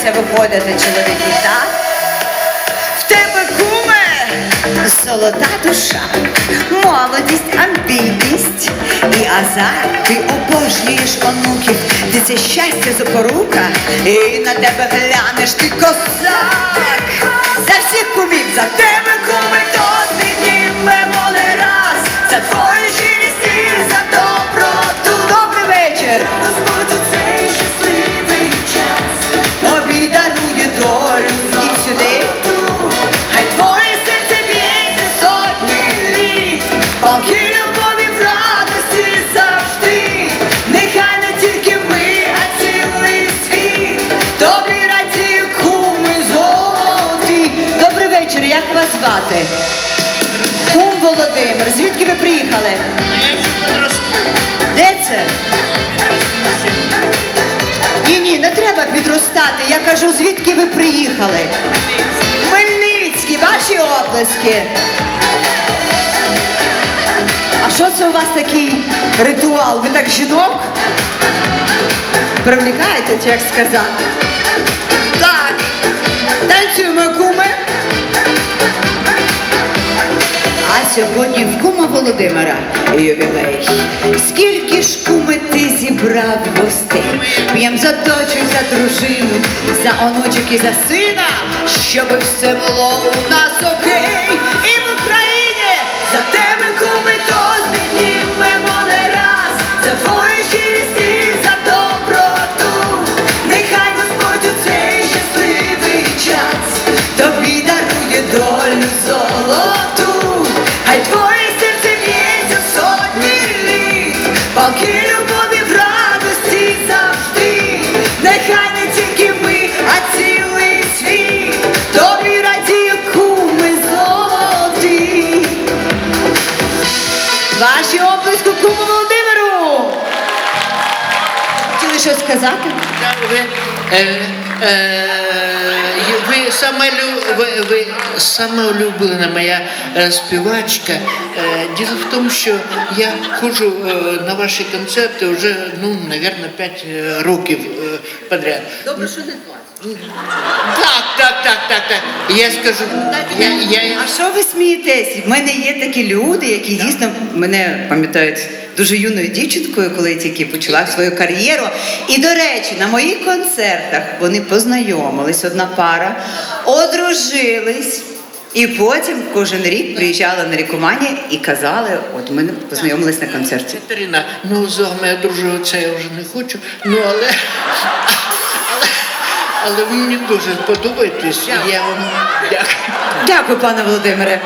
бояться виходити чоловіки, так? В тебе куме золота душа, молодість, амбітність і азарт. Ти обожнюєш онуків, ти це щастя запорука, і на тебе глянеш ти козак. За всіх кумів, за тебе куми, то піднімемо не раз. За твою щирість і за доброту. Добрий вечір. Тобі радію куми золоті. Добрий вечір, як вас звати? Кум Володимир, звідки ви приїхали? Де це? Ні, ні, не треба підростати. Я кажу, звідки ви приїхали? Хмельницький, ваші оплески. А що це у вас такий ритуал? Ви так жінок привлікаєте, чи як сказати? Так. Танцюємо куми. А сьогодні в кума Володимира ювілей. Скільки ж куми ти зібрав гостей? П'єм за дочу, за дружину, за онучок і за сина, щоби все було у нас окей. Ваші оплески куму Володимиру. Хотіли щось сказати? Ви, е, е, ви, улюблена моя е, співачка. Е, діло в тому, що я ходжу е, на ваші концерти вже, ну, мабуть, 5 років е, подряд. Добре, що не 20. Так, так, так, так, так. Я скажу, я, я, А що ви смієтесь? В мене є такі люди, які дійсно мене пам'ятають дуже юною дівчинкою, коли я тільки почала свою кар'єру. І до речі, на моїх концертах вони познайомились, одна пара, одружились. І потім кожен рік приїжджали на лікування і казали, от ми познайомились на концерті. Катерина, ну з вами одружуватися я вже не хочу, ну але, але ви мені дуже подобаєтесь, і я вам дякую. Дякую, пане Володимире.